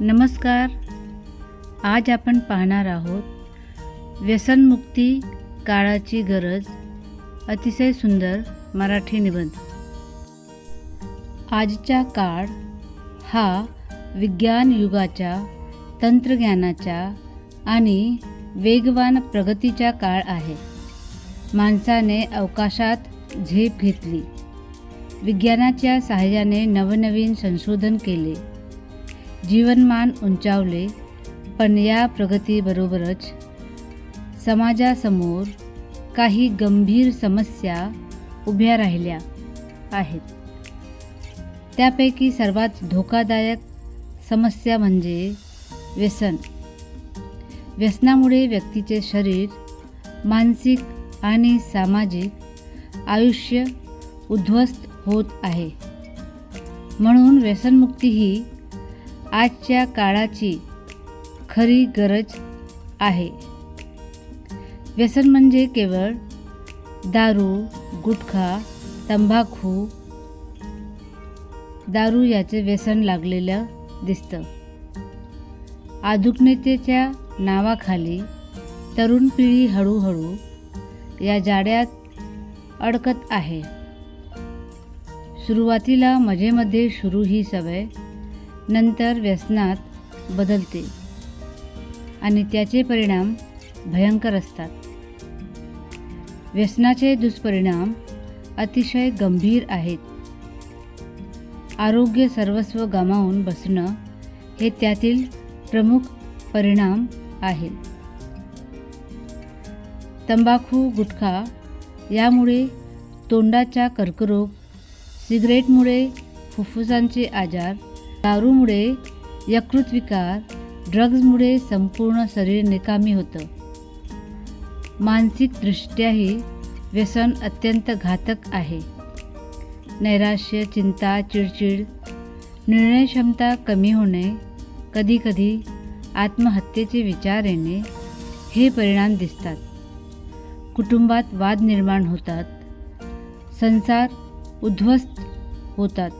नमस्कार. आज आपण पाहणार आहोत व्यसनमुक्ती काळाची गरज अतिशय सुंदर मराठी निबंध. आजचा काळ हा विज्ञान युगाच्या तंत्रज्ञानाच्या आणि वेगवान प्रगतीचा काळ आहे. माणसाने अवकाशात झेप घेतली. विज्ञानाच्या सहाय्याने नवनवीन संशोधन केले. जीवनमान उंचावले पण या प्रगतीबरोबरच समाजासमोर काही गंभीर समस्या उभ्या राहिल्या आहेत. त्यापैकी सर्वात धोकादायक समस्या म्हणजे व्यसन. व्यसनामुळे व्यक्तीचे शरीर मानसिक आणि सामाजिक आयुष्य उद्ध्वस्त होत आहे. म्हणून व्यसनमुक्ती ही आजच्या काळाची खरी गरज आहे. व्यसन म्हणजे केवळ दारू गुटखा तंबाखू दारू याचे व्यसन लागलेलं दिसतं. आधुनिकतेच्या नावाखाली तरुण पिढी हळूहळू या जाड्यात अडकत आहे. सुरुवातीला मजेमध्ये सुरू ही सवय नंतर व्यसनात बदलते आणि त्याचे परिणाम भयंकर असतात. व्यसनाचे दुष्परिणाम अतिशय गंभीर आहेत. आरोग्य सर्वस्व गमावून बसणं हे त्यातील प्रमुख परिणाम आहे. तंबाखू गुटखा यामुळे तोंडाचा कर्करोग सिगरेटमुळे फुफ्फुसांचे आजार दारूमुळे यकृत विकार ड्रग्जमुळे संपूर्ण शरीर निकामी होतं. मानसिकदृष्ट्याही व्यसन अत्यंत घातक आहे. नैराश्य चिंता चिडचिड निर्णयक्षमता कमी होणे कधीकधी आत्महत्येचे विचार येणे हे परिणाम दिसतात. कुटुंबात वाद निर्माण होतात. संसार उद्ध्वस्त होतात.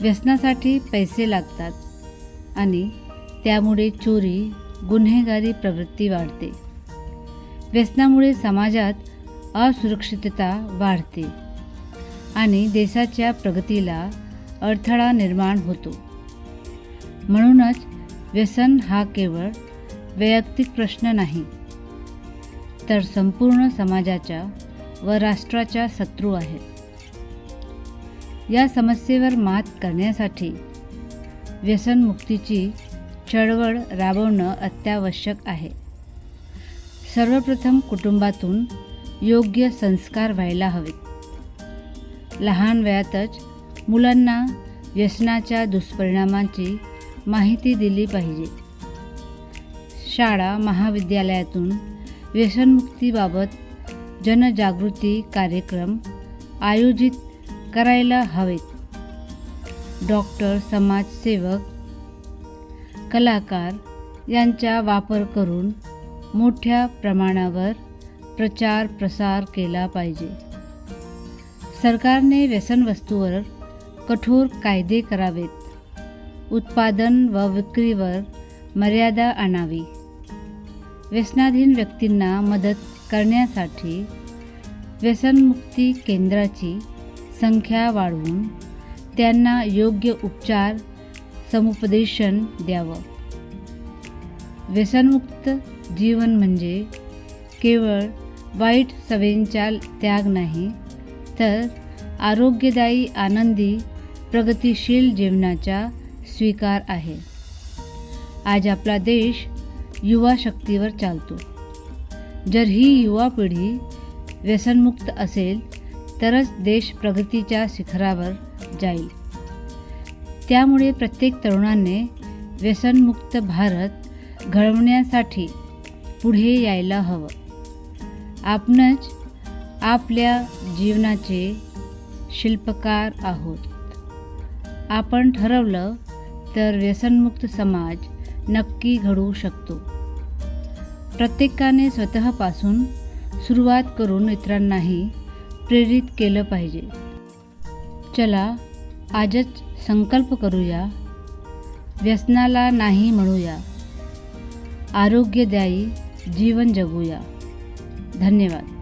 व्यसनासाठी पैसे लागतात आणि त्यामुळे चोरी गुन्हेगारी प्रवृत्ती वाढते. व्यसनामुळे समाजात असुरक्षितता वाढते आणि देशाच्या प्रगतीला अडथळा निर्माण होतो. म्हणूनच व्यसन हा केवळ वैयक्तिक प्रश्न नाही तर संपूर्ण समाजाच्या व राष्ट्राच्या शत्रू आहेत. या समस्येवर मात करण्यासाठी व्यसनमुक्तीची चळवळ राबवणं अत्यावश्यक आहे. सर्वप्रथम कुटुंबातून योग्य संस्कार व्हायला हवेत लहान वयातच मुलांना व्यसनाच्या दुष्परिणामांची माहिती दिली पाहिजे. शाळा महाविद्यालयातून व्यसनमुक्तीबाबत जनजागृती कार्यक्रम आयोजित करायला हवेत. डॉक्टर समाजसेवक कलाकार यांचा वापर करून मोठ्या प्रमाणावर प्रचार प्रसार केला पाहिजे. सरकारने व्यसनवस्तूवर कठोर कायदे करावेत. उत्पादन व विक्रीवर मर्यादा आणावी. व्यसनाधीन व्यक्तींना मदत करण्यासाठी व्यसनमुक्ती केंद्राची संख्या वाढवून त्यांना योग्य उपचार समुपदेशन द्यावं. व्यसनमुक्त जीवन म्हणजे केवळ वाईट सवयींचा त्याग नाही तर आरोग्यदायी आनंदी प्रगतिशील जीवनाचा स्वीकार आहे. आज आपला देश युवा शक्तीवर चालतो. जर ही युवा पिढी व्यसनमुक्त असेल तरच देश प्रगतीच्या शिखरावर जाईल. त्यामुळे प्रत्येक तरुणाने व्यसनमुक्त भारत घडवण्यासाठी पुढे यायला हवं. आपणच आपल्या जीवनाचे शिल्पकार आहोत. आपण ठरवलं तर व्यसनमुक्त समाज नक्की घडवू शकतो. प्रत्येकाने स्वतःपासून सुरुवात करून इतरांनाही प्रेरित केलं पाहिजे. चला आजच संकल्प करूया. व्यसनाला नाही म्हणूया. आरोग्यदायी जीवन जगूया. धन्यवाद.